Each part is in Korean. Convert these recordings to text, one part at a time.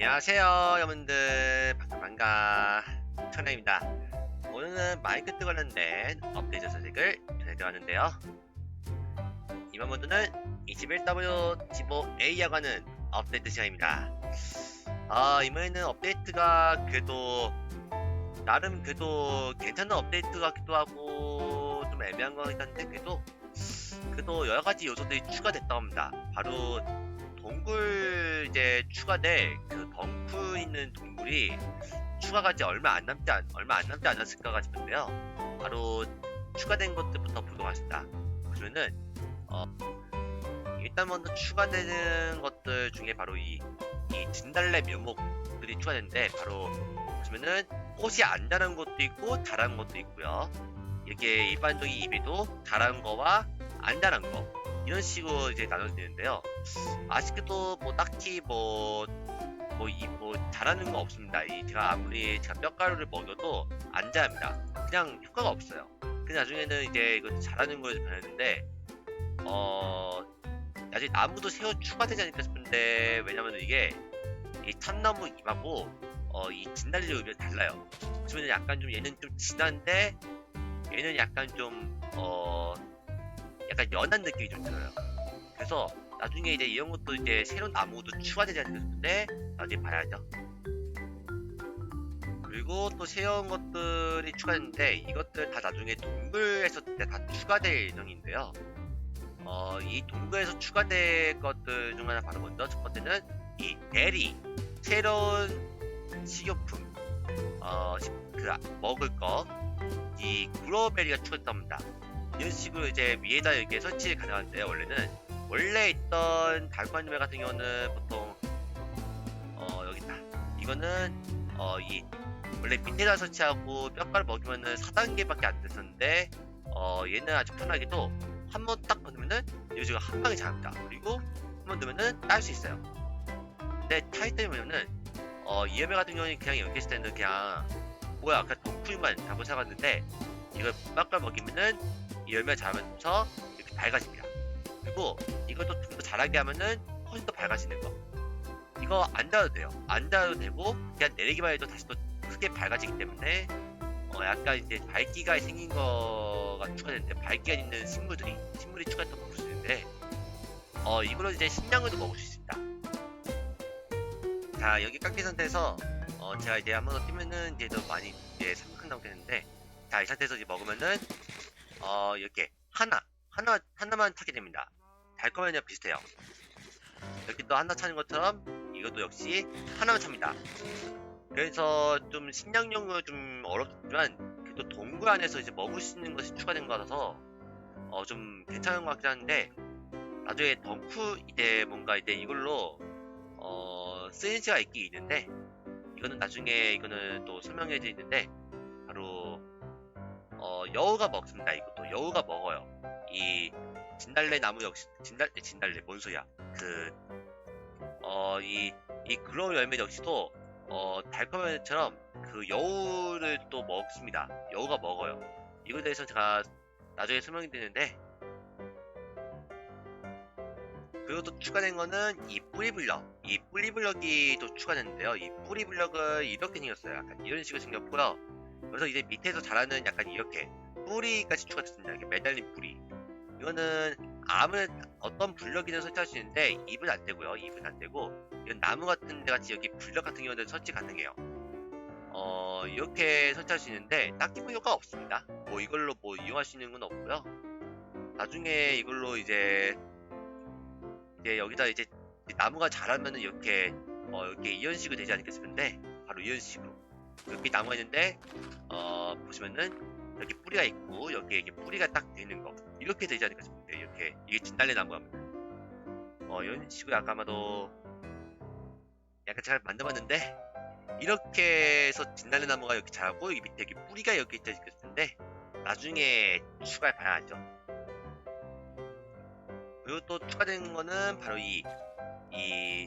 안녕하세요 여러분들. 반가 반가 천혜입니다. 오늘은 마이크트 관련된 업데이트 소식을 전해드렸는데요. 이번 모드는 21W 지보 A라고 하는 업데이트 시간입니다. 아 이번에는 업데이트가 그래도 나름 그래도 괜찮은 업데이트 같기도 하고 좀 애매한 것 같긴 한데 그래도 그래도 여러가지 요소들이 추가됐다고 합니다. 바로 동굴 이제 추가돼 그 덩크 있는 동굴이 추가가 이제 얼마 안 남지 않, 얼마 안 남지 않았을까가 싶은데요. 바로 추가된 것들부터 보도록 하겠습니다. 그러면은 어 일단 먼저 추가되는 것들 중에 바로 이, 이 진달래 묘목들이 추가되는데 바로 보시면은 꽃이 안 자란 것도 있고 자란 것도 있고요. 이게 일반적인 입에도 자란 거와 안 자란 거 이런 식으로 이제 나눠지는데요. 아쉽게도 뭐 딱히 뭐 뭐이뭐 잘하는 거 없습니다. 이 제가 아무리 제가 뼈가루를 먹여도 안 자랍니다. 그냥 효과가 없어요. 그 나중에는 이제 이거 잘하는 걸로 변했는데 어 나중에 나무도 새로 추가되지 않을까 싶은데 왜냐면 이게 이 참나무 잎하고 어 이 진달래 잎이 달라요. 그러면 약간 좀 얘는 좀 진한데 얘는 약간 좀 어 약간 연한 느낌이 좀 들어요. 그래서 나중에 이제 이런 것도 이제 새로운 나무도 추가되지 싶은데 나중에 봐야죠. 그리고 또 새로운 것들이 추가됐는데 이것들 다 나중에 동굴에서 다 추가될 예정인데요. 어, 이 동굴에서 추가될 것들 중 하나 바로 먼저 첫 번째는 이 베리 새로운 식료품 어, 시- 그 먹을 거 이 구로베리가 추가됐답니다. 이런 식으로 이제 위에다 이렇게 설치 가능한데 원래는. 원래 있던 달관유매 같은 경우는 보통 어 여기 있다. 이거는 어 이 원래 밑에다 설치하고 뼈가루 먹이면은 4단계밖에 안 됐었는데 어 얘는 아주 편하게도 한 번딱 넣으면은 요지가 한 방에 잡니다. 그리고 한 번 넣으면은 딸 수 있어요. 근데 차이점이 뭐냐면은 어 이엠에 같은 경우는 그냥 이렇게 있을 때는 그냥 뭐야 아까 덩쿠인만 잡고 사갔는데 이걸 뼈가루 먹이면은 이 열매 자라면서 이렇게 밝아집니다 그리고 이것도 좀더 잘하게 하면은 훨씬 더 밝아지는 거. 이거 안 닿아도 돼요. 안 닿아도 되고 그냥 내리기만 해도 다시 또 크게 밝아지기 때문에 어 약간 이제 밝기가 생긴 거가 추가되는데 밝기가 있는 식물들이 식물이 추가됐다고 볼수 있는데 어 이걸로 이제 식량을도 먹을 수 있습니다. 자 여기 깎인 상태에서 어 제가 이제 한 번 더 뛰면은 이제 더 많이 이제 삼각 나오겠는데 자 이 상태에서 이제 먹으면은 어 이렇게 하나 하나 하나만 타게 됩니다. 달콤하냐 비슷해요. 여기 또 하나 차는 것처럼 이것도 역시 하나만 찹니다. 그래서 좀 식량용으로 좀 어렵지만 그래도 동굴 안에서 이제 먹을 수 있는 것이 추가된 거라서 어 좀 괜찮은 것 같긴 한데 나중에 덩쿠 이제 뭔가 이제 이걸로 어 쓰인지가 있긴 있는데 이거는 나중에 이거는 또 설명해 드리는데 바로 어 여우가 먹습니다. 이것도 여우가 먹어요. 이 진달래 나무 역시 진달 진달래 뭔 소리야. 그어이이 그로우 열매 역시도 어 달콤한처럼 그 여우를 또 먹습니다. 여우가 먹어요. 이거에 대해서 제가 나중에 설명이 드리는데 그리고 또 추가된 거는 이 뿌리블럭. 이 뿌리블럭이 또 추가됐는데요. 이 뿌리블럭은 이렇게 생겼어요. 약간 이런 식으로 생겼고요 그래서 이제 밑에서 자라는 약간 이렇게 뿌리까지 추가 됐습니다 이렇게 매달린 뿌리 이거는 아무 어떤 블럭이든 설치할 수 있는데 입은 안 되고요. 입은 안 되고 이건 나무 같은 데 같이 여기 블럭 같은 경우는 설치 가능해요. 어 이렇게 설치할 수 있는데 딱히 뭐 효과가 없습니다. 뭐 이걸로 뭐 있는 건 없고요. 나중에 이걸로 이제 이제 여기다 이제 나무가 자라면은 이렇게 어 이렇게 식으로 되지 않을까 싶은데 바로 이런 식으로 여기 나무가 있는데 어 보시면은 여기 뿌리가 있고 여기에 이게 뿌리가 딱 되는 거. 이렇게 되지 않을까 싶은데 이렇게 이게 진달래 나무 하면 어 이런 식으로 아까 아마도 약간 잘 만들어봤는데 이렇게 해서 진달래 나무가 이렇게 자라고 여기 밑에 여기 뿌리가 이렇게 않을까 싶은데 나중에 추가해 봐야죠. 그리고 또 추가된 거는 바로 이 이,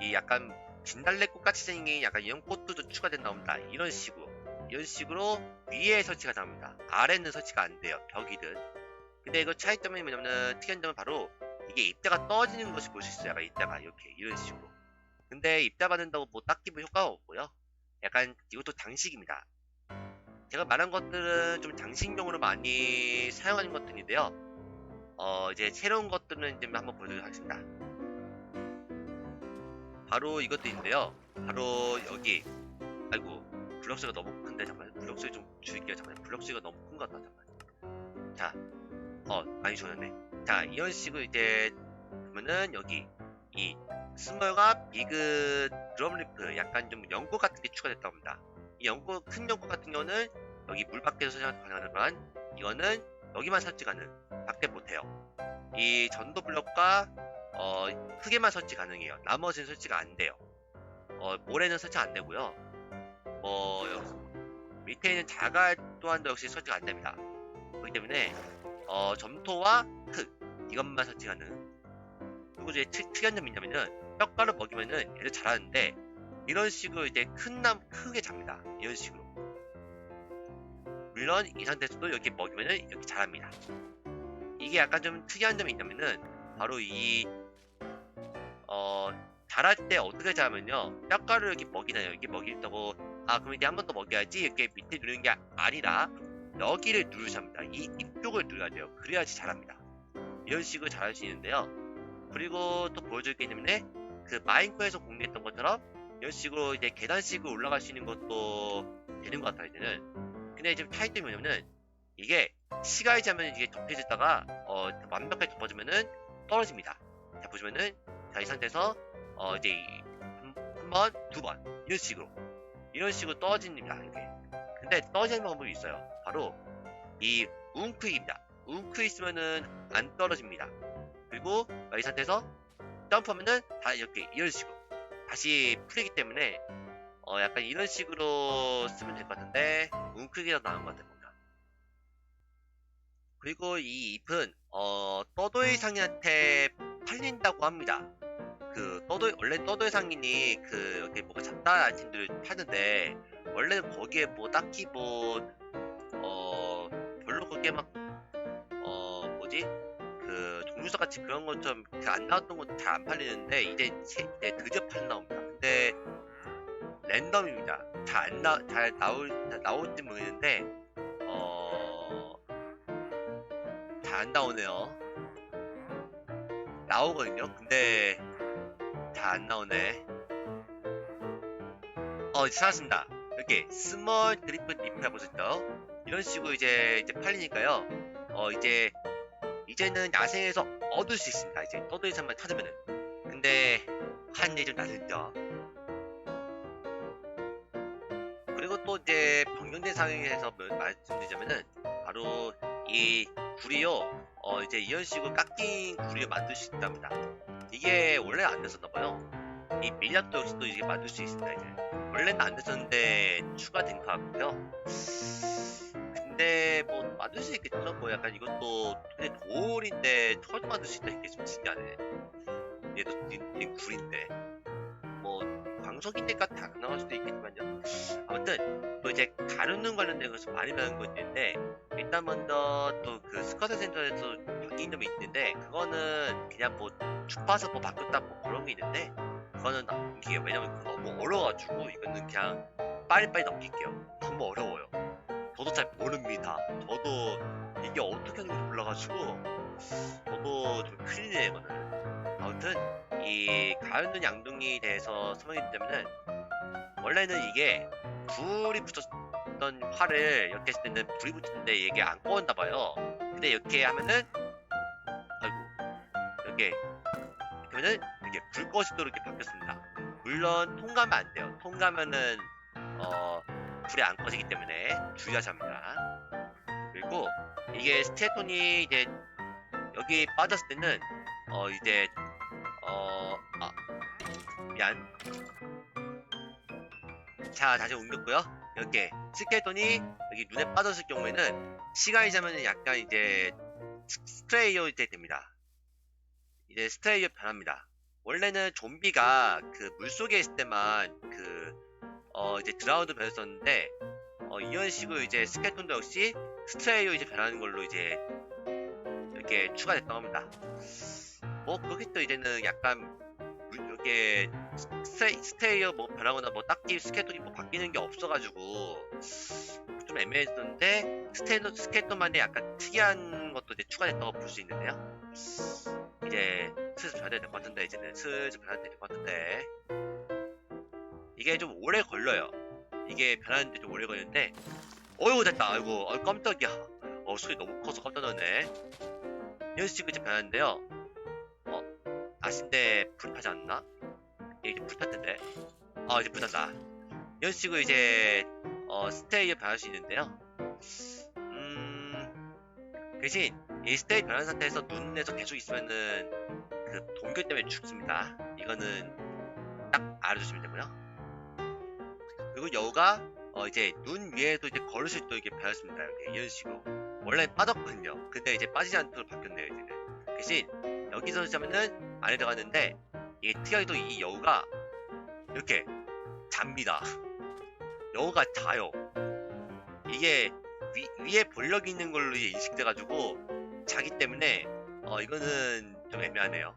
이 약간 진달래꽃 같이 생긴 약간 이런 꽃들도 추가된다 옵니다 이런 식으로 이런 식으로 위에 설치가 됩니다. 아래는 설치가 안 돼요. 벽이든. 근데 이거 차이점이 뭐냐면은 특이한 점은 바로 이게 입자가 떨어지는 것을 볼수 있어요. 약간 입자가 이렇게 이런 식으로. 근데 입자 받는다고 뭐 딱히 뭐 효과가 없고요. 약간 이것도 장식입니다. 제가 말한 것들은 좀 장식용으로 많이 사용하는 것들인데요. 어 이제 새로운 것들은 이제 한번 보여드리도록 하겠습니다. 바로 이것들인데요. 바로 여기 아이고 블럭스가 너무 큰데 잠깐만 블럭스 좀 줄일게요. 잠깐만 블럭스가 너무 큰 것 같다 잠깐만 자 어 많이 줄였네. 자 이런 식으로 이제 보면은 여기 이 스몰과 비그 드럼리프 약간 좀 연구 같은 게 추가됐다고 합니다. 이 연구 큰 연구 같은 경우는 여기 물 밖에서 사용 가능하지만 이거는 여기만 설치 가능. 밖에 못해요. 이 전도 블럭과 어 크게만 설치 가능해요 나머지는 설치가 안 돼요 어 모래는 설치 안 되고요 뭐 여- 밑에 있는 자갈 또한 역시 설치가 안 됩니다. 그렇기 때문에 어, 점토와 흙 이것만 설치 가능. 그리고 이제 특, 특이한 점이 있냐면은 뼈가루 먹이면은 얘를 자라는데 이런 식으로 이제 큰 나무 크게 잡니다. 이런 식으로. 물론 이 상태에서도 이렇게 먹이면은 이렇게 자랍니다. 이게 약간 좀 특이한 점이 있냐면은 바로 이 어, 자랄 때 어떻게 자라면요? 뼈가루 이렇게 먹이나요? 이렇게 먹이다고 아 그럼 이제 한 번 더 먹여야지. 이렇게 밑에 누르는 게 아니라 여기를 누르셔야 합니다. 이 이쪽을 누려야 돼요. 그래야지 자랍니다. 이런 식으로 자랄 수 있는데요. 그리고 또 보여줄 게 있는데 그 마인크에서 공개했던 것처럼 이런 식으로 이제 계단식으로 올라갈 수 있는 것도 되는 것 같아요 이제는. 근데 지금 차이점이 뭐냐면은 이게 시간이 지나면 이게 덮여지다가 어 완벽하게 덮어지면은 떨어집니다. 자 보시면은 자 이 상태에서 어 이제 이- 한, 한 번, 두 번. 이런 식으로. 이런 식으로 떨어집니다 이렇게. 근데 떨어지는 방법이 있어요. 바로 이 웅크입니다. 웅크 있으면은 안 떨어집니다. 그리고 이 상태에서 점프하면은 다 이렇게 이런 식으로. 다시 풀리기 때문에 어 약간 이런 식으로 쓰면 될 것 같은데 웅크기가 나은 것 같아요 뭔가. 그리고 이 잎은 어 떠도의 상인한테 팔린다고 합니다 그 떠도 원래 떠도의 상인이 그 이렇게 뭐가 잡다한 아이템들을 파는데 원래는 거기에 뭐 딱히 뭐어 별로 그게 막 어 뭐지 그 종류서 같이 그런 것좀 안 나왔던 건잘안 팔리는데 이제 세, 이제 드디어 팔 나옵니다. 근데 랜덤입니다. 잘 안 나, 잘 나올 잘 나올지 모르겠는데 어 잘 안 나오네요. 나오거든요. 근데 잘안 나오네. 어, 이제 찾았습니다. 여기 스몰 드리프 리프라 보셨죠? 이런 식으로 이제 이제 팔리니까요. 어, 이제 이제는 야생에서 얻을 수 있습니다. 이제 떠도에서만 찾으면은. 근데 한일이 좀 낮을죠. 그리고 또 이제 변경된 상황에서 뭐- 말씀드리자면은 바로 이 굴이요. 어, 이제 이런 식으로 깎인 굴을 만들 수 있답니다. 이게 원래 안 됐었나봐요. 이 밀약도 역시 또 이게 만들 수 있습니다. 이제 원래는 안 됐었는데 추가된 것 같고요. 근데 뭐 만들 수 있겠죠. 뭐 약간 이것도 근데 돌인데 철도 만들 수 있다 이게 좀 신기하네. 얘도 이- 이 굴인데 뭐 광석인데가 다 나올 수도 있겠지만요. 아무튼 또 이제 가르는 관련된 것을 많이 배운 거 있는데 일단 먼저 또 그 스쿼트 센터에서 바뀐 점이 있는데 그거는 그냥 뭐 주파수 뭐 바뀌었다 뭐 그런 게 있는데 그거는 이게 왜냐면 그거 너무 어려워가지고 이거는 그냥 빨리빨리 넘길게요. 너무 어려워요. 저도 잘 모릅니다. 저도 이게 어떻게 하는지 몰라가지고 저도 좀 큰일이에요 이거는. 아무튼 이 가연눈 양동이에 대해서 설명해 드리자면은 원래는 이게 불이 붙었던 활을 이렇게 했을 때는 불이 붙었는데 이게 안 꺼온다 봐요. 근데 이렇게 하면은 아이고 이렇게 그러면은 이렇게 불 꺼지도록 이렇게 바뀌었습니다. 물론 통과하면 안 돼요. 통과하면은 어 불이 안 꺼지기 때문에 주의하셔야 합니다. 그리고 이게 스테톤이 이제 여기 빠졌을 때는 어 이제 어 아 미안 자 다시 옮겼고요. 이렇게 스케톤이 여기 눈에 빠졌을 경우에는 시간이 지나면 약간 이제 스- 스트레이어 이제 됩니다. 이제 스트레이어 변합니다. 원래는 좀비가 그 물속에 있을 때만 그 어 이제 드라우드 변했었는데 어 이런 식으로 이제 스케톤도 역시 스트레이어 이제 변하는 걸로 이제 이렇게 추가됐다고 합니다. 뭐 그렇겠죠. 이제는 약간 물- 이렇게 스테, 스테이어 뭐 변하거나 뭐 딱히 스케톤이 뭐 바뀌는 게 없어가지고 좀 애매했었는데 스테이너 스케톤만의 약간 특이한 것도 이제 추가됐다고 볼 수 있는데요. 이제 슬슬 변해야 될 것 같은데 이제는 슬슬 변해야 될 것 같은데 이게 좀 오래 걸려요. 이게 변하는데 좀 오래 걸리는데 어이구 됐다. 아이고 어, 깜짝이야. 어 소리 너무 커서 깜짝 놀랐네. 이런 식으로 이제 변하는데요. 어 아신데 불 타지 않나? 이게 이제 불 탔던데. 아 이제 불 탔다. 이런 식으로 이제 어 스테이에 변할 수 있는데요. 음 대신 이 스테이 변한 상태에서 눈에서 계속 있으면은 그 동결 때문에 죽습니다. 이거는 딱 알아주시면 되고요. 그리고 여우가 어 이제 눈 위에도 이제 걸을 수 있도록 이렇게 변했습니다. 이렇게 이런 식으로. 원래 빠졌거든요. 근데 이제 빠지지 않도록 바뀌었네요. 이제는. 대신 여기서 시작하면은 안에 들어갔는데 이게 특이하게도 이 여우가 이렇게 잡니다. 여우가 자요. 이게 위, 위에 볼력이 있는 걸로 인식돼가지고 자기 때문에 어 이거는 좀 애매하네요.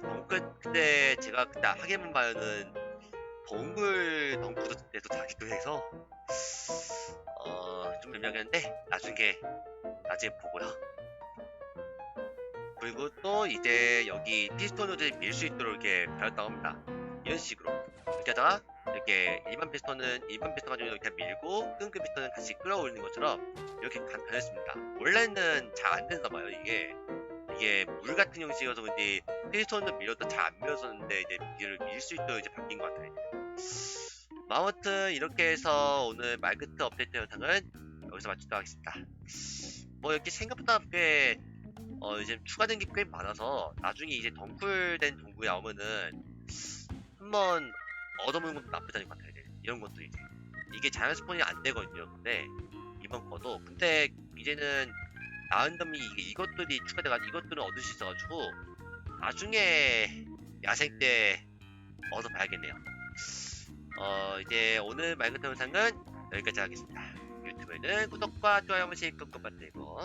덩크 근데 제가 그때 하게만 봐요는 동굴 덩크에서 자기도 해서 어 좀 애매하겠는데 나중에 나중에 보고요. 그리고 또 이제 여기 피스톤을 밀 수 있도록 이렇게 배웠다고 합니다. 이런 식으로 이렇게 하다가 이렇게 일반 피스톤은 일반 피스톤 가지고 이렇게 밀고 끈끈 피스톤은 같이 끌어올리는 것처럼 이렇게 간 변했습니다. 원래는 잘안 되나 봐요 이게 이게 물 같은 형식이어서 근데 피스톤을 밀어도 잘 안 밀었었는데 이제 이를 밀 수 있도록 이제 바뀐 것 같아요. 뭐 아무튼 이렇게 해서 오늘 말끝 업데이트 영상은 여기서 마치도록 하겠습니다. 뭐 이렇게 생각보다 꽤 어, 이제 추가된 게 꽤 많아서 나중에 이제 덩쿨된 동굴이 나오면은 한번 얻어보는 것도 나쁘지 않을 것 같아요. 이제. 이런 것도 이제 이게 자연 스폰이 안 되거든요. 근데 이번 거도 근데 이제는 나은덤이 이게 이것들이 추가돼가지고 이것들은 얻을 수 있어가지고 나중에 야생 때 얻어 봐야겠네요. 어 이제 오늘 말끝 영상은 여기까지 하겠습니다. 유튜브에는 구독과 좋아요 한 번씩 꾹꾹 부탁드리고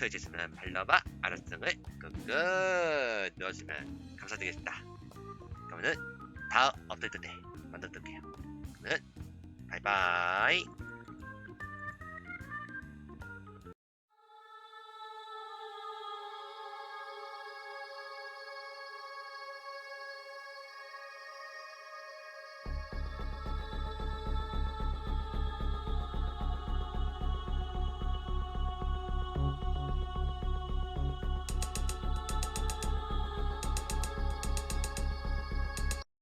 트위치에서는 발라바 알았음을 꾹꾹 눌러주시면 감사드리겠습니다. 그러면은 다음 업데이트 때 만나도록 해요. 그러면 바이바이